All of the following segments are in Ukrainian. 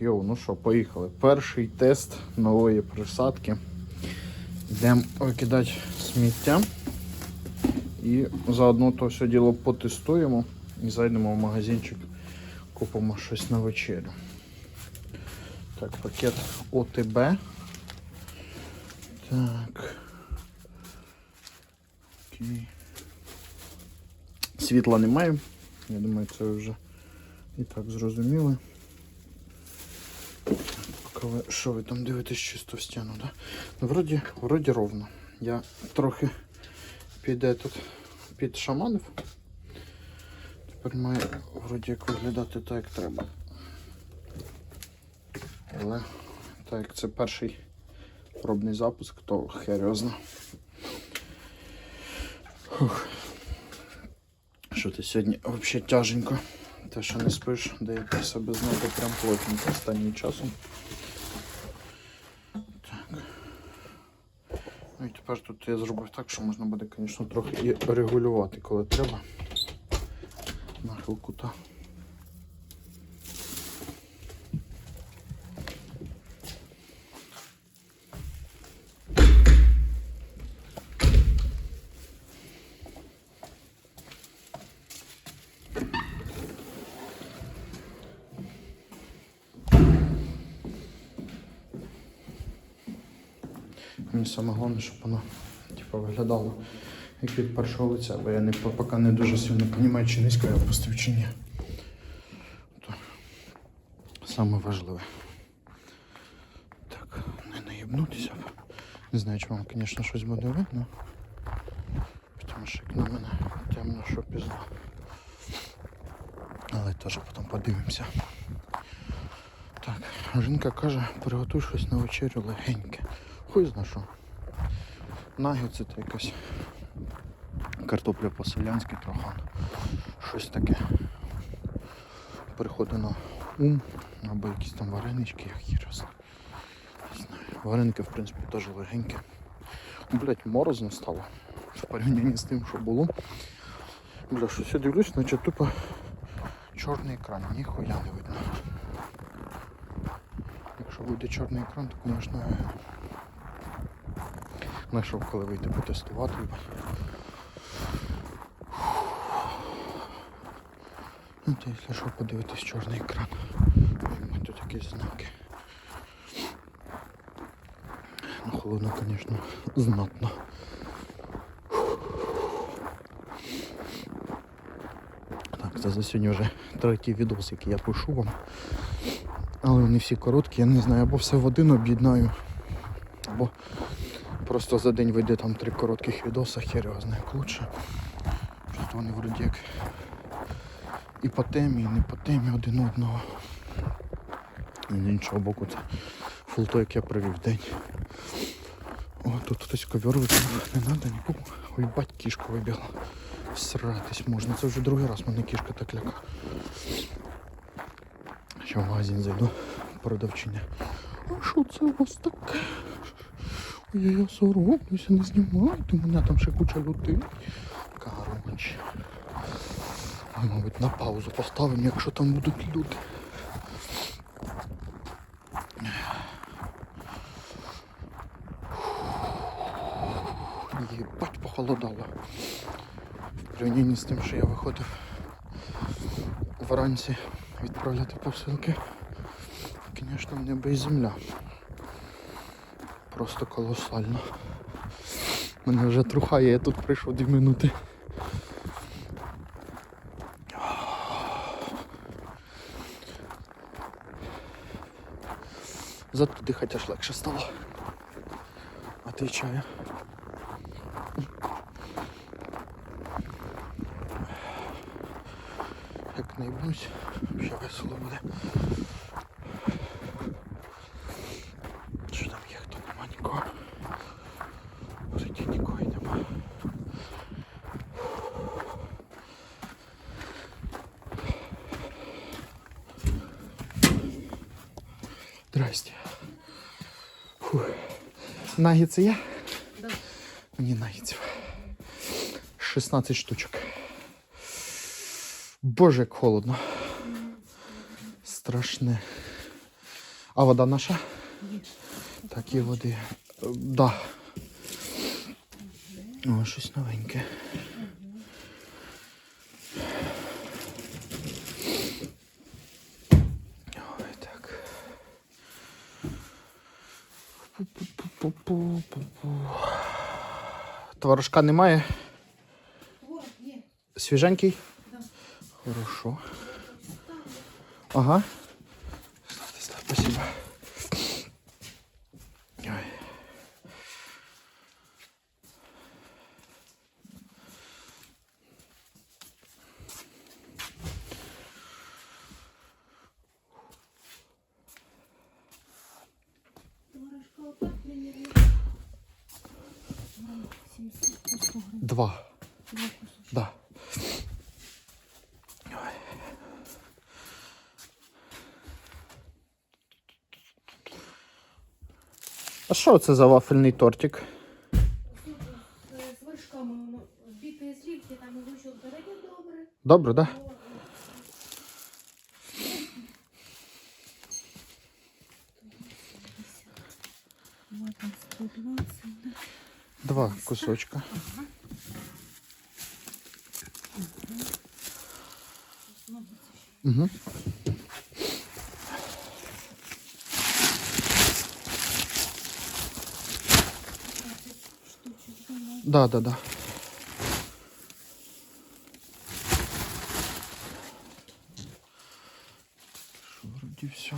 Йоу, ну що, поїхали. Перший тест нової присадки. Йдемо викидати сміття. І заодно то все діло потестуємо і зайдемо в магазинчик, купимо щось на вечерю. Так, пакет ОТБ. Так. Окей. Світла немає. Я думаю, це вже і так зрозуміли. Ви, що ви там дивитесь чисто в стіну, да? Ну, вроді, вроді ровно. Я трохи під этот, під шаманив. Тепер має вроді як виглядати так, як треба. Але так як це перший пробний запуск, то херйозно. Що ти сьогодні взагалі тяженько. Те, що не спиш, дає про себе знати прям плотненько останнім часом. Так. Ну і тепер тут я зробив так, що можна буде, звісно, трохи і регулювати, коли треба. Нахил кута. Мені саме головне, щоб воно типу, виглядало як від першого лиця, бо я не, поки не дуже сильно розумію, чи низько я опустив, чи ні. То саме важливе. Так, не наїбнутися. Не знаю, чи вам, звісно, щось буде видно. Тому що як на мене темно, що пізно. Але теж потім подивимося. Так, жінка каже, приготуй щось на вечерю легеньке. Хуй зна що. Нагетси це якась картопля по-селянськи трохи. Щось таке. Приходить на ум, або якісь там варенички, як їх раз. Не знаю. Вареники, в принципі, теж легенькі. Блять, морозно стало. В порівнянні з тим, що було. Бля, щось я дивлюсь, наче тупо чорний екран, ніхуя не видно. Якщо буде чорний екран, то, звісно, знайшов, коли вийти потестувати. Ну, то якщо що, подивитись чорний екран. Тут якісь знаки. Ну, холодно, звісно, знатно. Так, це за сьогодні вже третій відос, який я пишу вам. Але вони всі короткі, я не знаю, або все в один об'єднаю, просто за день вийде там три коротких відоса, хер його знає лучше. Що вони вроді як і по темі, і не по темі один одного. І з іншого боку це фулто, як я провів день. О, тут хтось ковер викинув, не треба нікому. Ой, бать, кішка вибігла. Сратись можна. Це вже другий раз мене кішка так ляка. Ще в магазин зайду. Продавчиня. А що це у вас таке? Я соромлюся, не знімайте мене, там ще куча людей. Короче. Ми, мабуть, на паузу поставимо, якщо там будуть люди. Єбать похолодало. В порівнянні з тим, що я виходив вранці відправляти посилки. Звісно, небо і земля. Просто колосально. Мене вже трухає, я тут прийшов 2 минути. Зато дихати аж легше стало. Чая? Як не їбнусь, ще весело буде. Що там є, хто нема нікого? Вроді нікого й нема. Здрасте. Фух. Нагіці є? Да. Мені нагіців. 16 штучок. Боже, як холодно. Страшне. А вода наша? Є. Так, і води. Е, Да. О, щось новеньке. Ой, так. Пу-пу-пу-пу-пу-пу. Творожка немає? Свіженький? Да. Хорошо. Ага. Два. Два кусочки. Да. Ой. А що це за вафельний тортик? Тут е, з вершками воно збитої слівки, там і вийшов дорогі добре. Добре, да? О, Вот там 120, да. Два кусочка. Угу. Да. Да, да, да. Що, вроді все.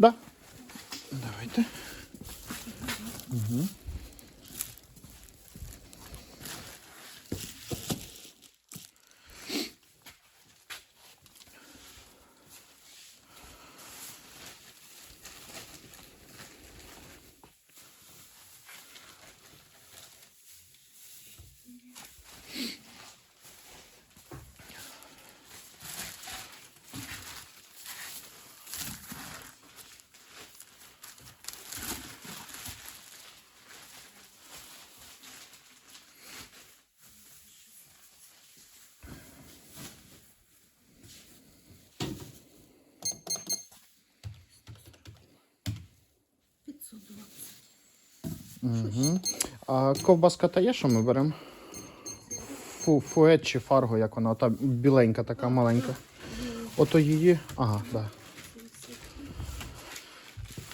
Да. Давайте. Угу. Угу. А ковбаска та є, що ми беремо? Фу, фует чи фарго, як вона, та біленька така маленька. Ото її. Ага, так. Да.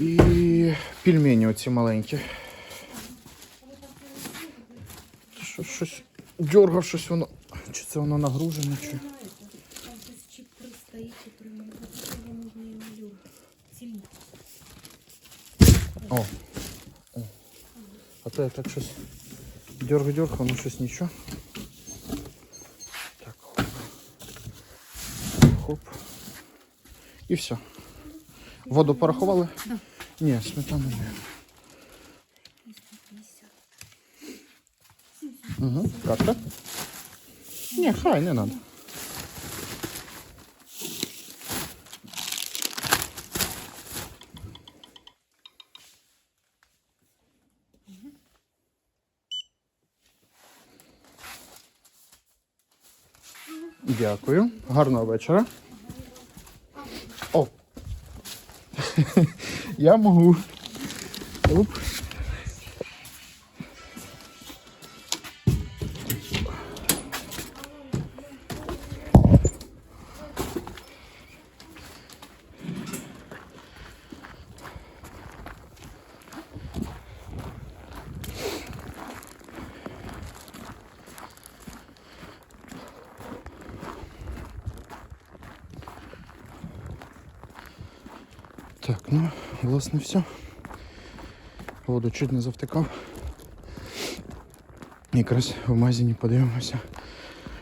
І пельмені оці маленькі. Що, щось дергав, щось воно. Чи це воно нагружене, чи. Там А то я так щось дерг дерг, воно щось нічого. Так, хоп. Хоп. І все. Воду порахували? Да. Ні, сметану не. 250. Угу. Карта? Ні, хай, не надо. Дякую. Гарного вечора. О. Я можу. Оп. Ну, власне, все. Воду чуть не завтикав. Якраз в магазині подивимося,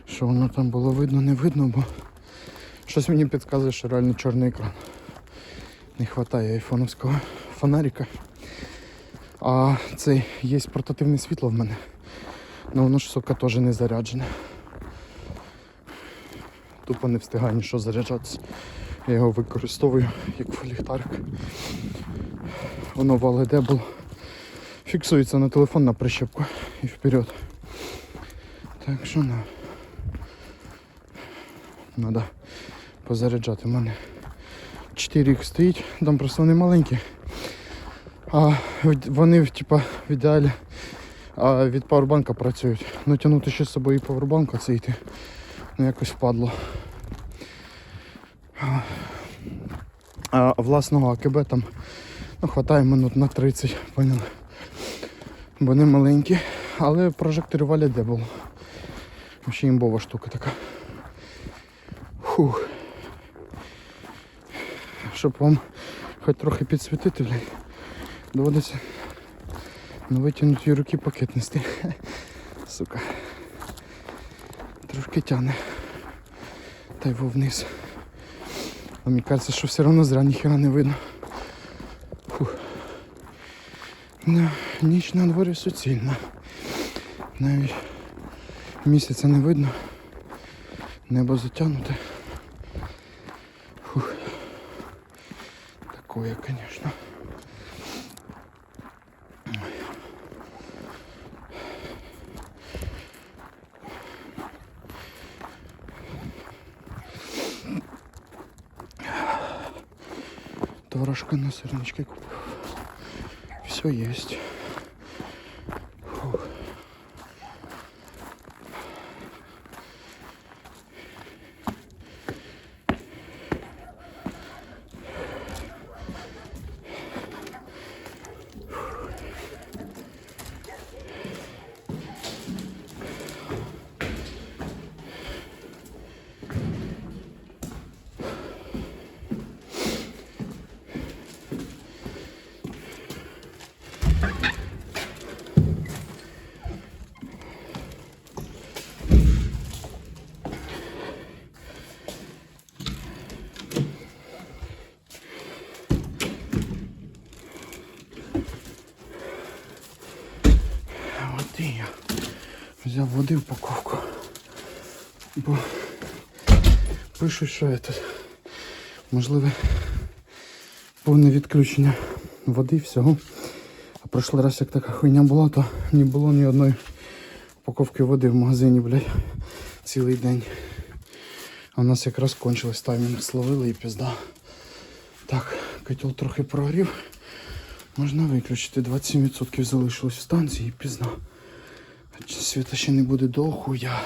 що воно там було видно, не видно, бо щось мені підказує, що реально чорний екран. Не вистачає айфоновського фонарика. А цей є портативне світло в мене. Ну воно ж, сука, теж не заряджене. Тупо не встигає нічого заряджатися. Я його використовую як ліхтарик. Воно валить дебл. Фіксується на телефон на прищепку і вперед. Так що на. Надо позаряджати. У мене 4 х стоїть, там просто вони маленькі. А вони типа, в ідеалі а від пауербанка працюють. Ну тягнути ще з собою і пауербанка це йти. Ну якось впадло. А, власного АКБ там ну, хватає минут на 30, поняли. Бо вони маленькі, але прожектори валять де було. Ще імбова штука така. Фух. Щоб вам хоч трохи підсвітити, блядь, доводиться на витягнуті руки пакет нести. Сука. Трошки тяне. Та й во вниз. А мне кажется, що все одно зря ніхера не видно. Фух. Ну, ніч на дворі суцільна. Навіть місяця не видно. Небо затягнуте. Фух. Такое, конечно. Творожка купил. Все есть. Взяв води в упаковку. Бо пишуть, що это, можливе повне відключення води всього. А прошлий раз як така хуйня була, то не було ні одної упаковки води в магазині, блядь, цілий день. А у нас якраз кончилось таймінг словили і пізда. Так, котел трохи прогрів. Можна виключити. 27% залишилось в станції і пізна. Світа ще не буде до хуя.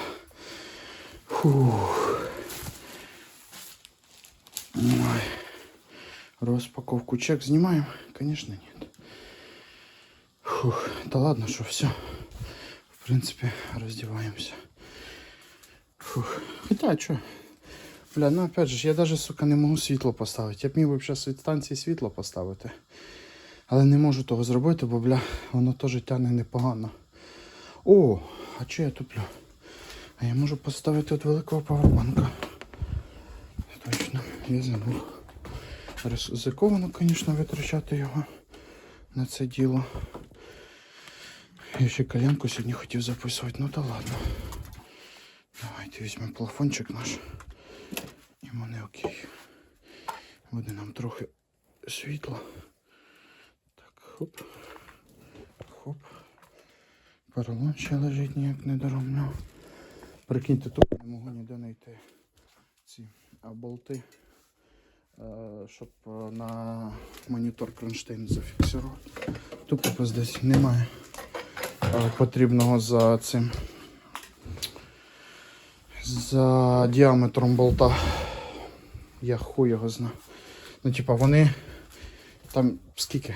Фух. Ой. Розпаковку чек знімаємо? Конечно, нет. Фух. Та ладно, що все. В принципі, роздіваємося. Фух. Хоча, що? Бля, ну опять же, я даже, сука, не можу світло поставити. Я б міг би зараз від станції світло поставити. Але не можу того зробити, бо бля, воно теж тягне непогано. О, а що я туплю? А я можу поставити від великого павербанка. Точно, я забув. Ризиковано, звісно, витрачати його на це діло. Я ще калянку сьогодні хотів записувати, ну та ладно. Давайте візьмемо плафончик наш. І мене окей. Буде нам трохи світла. Так, хоп. Хоп. Поролон ще лежить ніяк не доробляв. Прикиньте, тут не можу ніде знайти ці болти, е, щоб е, на монітор кронштейн зафіксувати. Тупо пиздець немає е, потрібного за цим. За діаметром болта. Я хуй його знаю. Ну, типа, вони там скільки?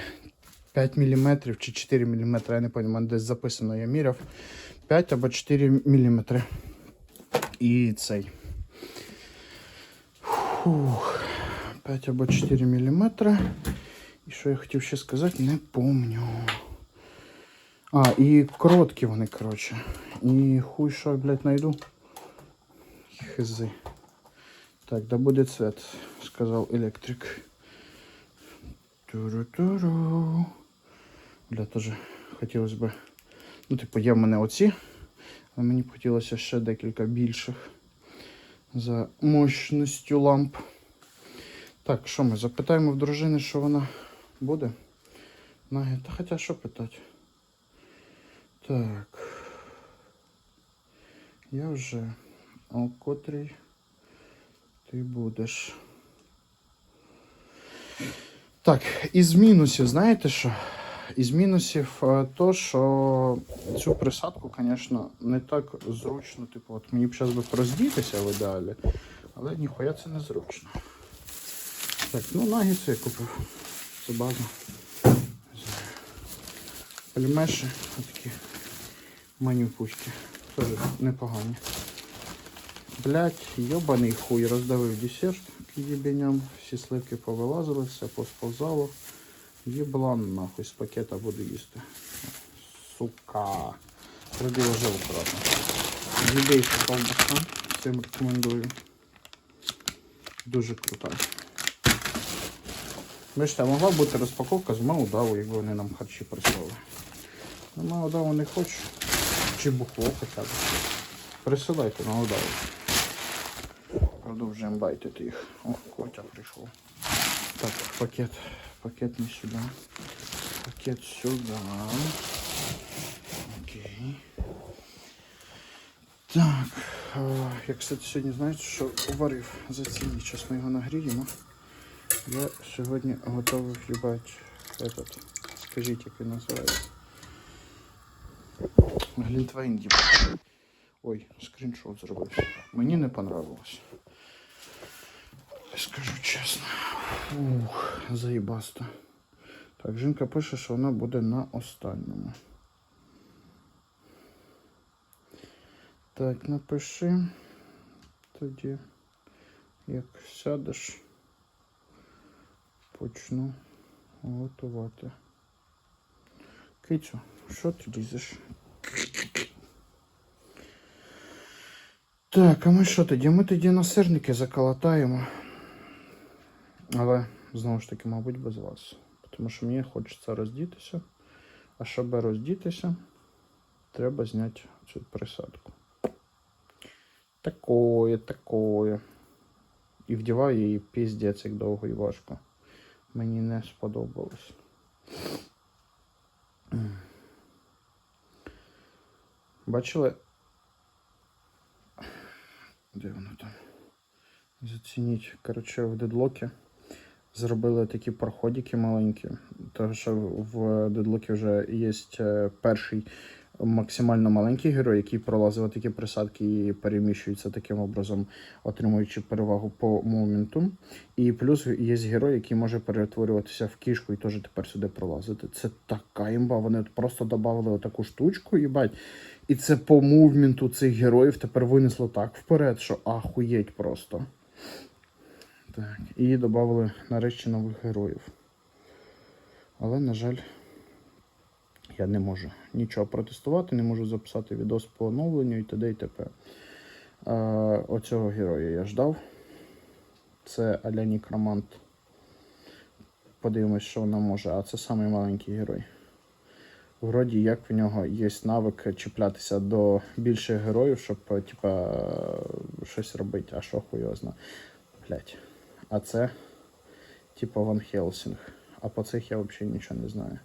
5 мм чи 4 мм, я не пам'ятаю, десь записано, я міряв. 5 або 4 мм. І цей. Фух. 5 або 4 мм. І що я хотів ще сказати, не помню. А, і короткі вони, коротше. І хуй що, я, блядь, найду. Хизи. Так, да буде цвет, сказав електрик. Туру-туру. Бля, теж хотілося б. Ну, типу, є в мене оці. Але мені б хотілося ще декілька більших за мощністю ламп. Так, що ми запитаємо в дружини, що вона буде? Наги, та хоча що питати? Так. Я вже. А котрій ти будеш. Так, із мінусів, знаєте що? Із мінусів е, то, що цю присадку, звісно, не так зручно. Типу, от мені б зараз би роздітися в ідеалі, але ніхуя це не зручно. Так, ну нагіці я купив. Це база. Пельмеші, отакі манюпуськи. Теж непогані. Блять, йобаний хуй, роздавив десерт к єбеням, всі сливки повилазили, все посползало. Єблан нахуй з пакета буду їсти. Сука. Приділожив акуратно. Єбейська колбаса. Всім рекомендую. Дуже крута. Бачите, могла бути розпаковка з Маудаву, якби вони нам харчі прислали. На Маудаву не хочу. Чи бухло хоча б. Присилайте Маудаву. Продовжуємо байтити їх. О, Котя прийшов. Так, пакет. Пакет не сюди. Пакет сюди. Окей. Так. Я, кстати, сьогодні, знаєте, що варив за цілий час ми його нагріємо. Я сьогодні готовий їбати этот. Скажіть, як він називається. Глінтвейн. Ой, скріншот зробив. Мені не понравилось. Скажу чесно. Ух, заїбасто. Так, жінка пише, що вона буде на останньому. Так, напиши. Тоді, як сядеш, почну готувати. Кицю, що ти лізеш? Так, а ми що тоді? Ми тоді на сирники заколотаємо. Але знову ж таки, мабуть, без вас. Тому що мені хочеться роздітися. А щоб роздітися, треба зняти цю присадку. Такое, такое. І вдіваю її піздець, як довго і важко. Мені не сподобалось. Бачили? Де воно там? Зацініть. Коротше, в дедлокі зробили такі проходики маленькі. Тому що в дедлокі вже є е, перший максимально маленький герой, який пролазив такі присадки і переміщується таким образом, отримуючи перевагу по моменту. І плюс є герой, який може перетворюватися в кішку і теж тепер сюди пролазити. Це така імба. Вони просто додали отаку штучку, їбать. І це по мувменту цих героїв тепер винесло так вперед, що ахуєть просто. Так, і додали нарешті нових героїв. Але, на жаль, я не можу нічого протестувати, не можу записати відос по оновленню і т.д. і т.п. Е, оцього героя я ждав. Це Аля Нікромант. Подивимось, що вона може. А це самий маленький герой. Вроді як в нього є навик чіплятися до більших героїв, щоб типа, щось робити, а що хуйозно. Блять. А це, типа Ван Хелсінг. А по цих я взагалі нічого не знаю.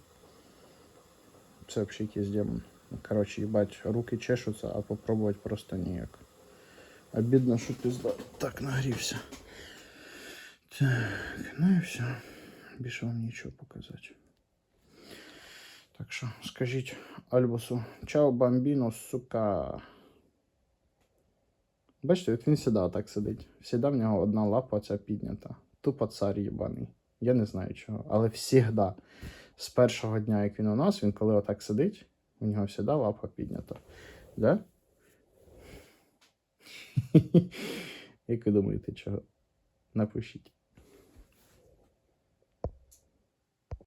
Це взагалі якийсь демон. Коротше, їбать, руки чешуться, а попробувати просто ніяк. Обідно, що пізда так нагрівся. Так, ну і все. Більше вам нічого показати. Так що, скажіть Альбусу, чао, бамбіно, сука. Бачите, він сюди так сидить. Всіда в нього одна лапа ця піднята. Тупо цар їбаний. Я не знаю чого. Але всігда. З першого дня, як він у нас, він коли отак сидить, у нього всіда лапа піднята. Да? Як ви думаєте, чого? Напишіть.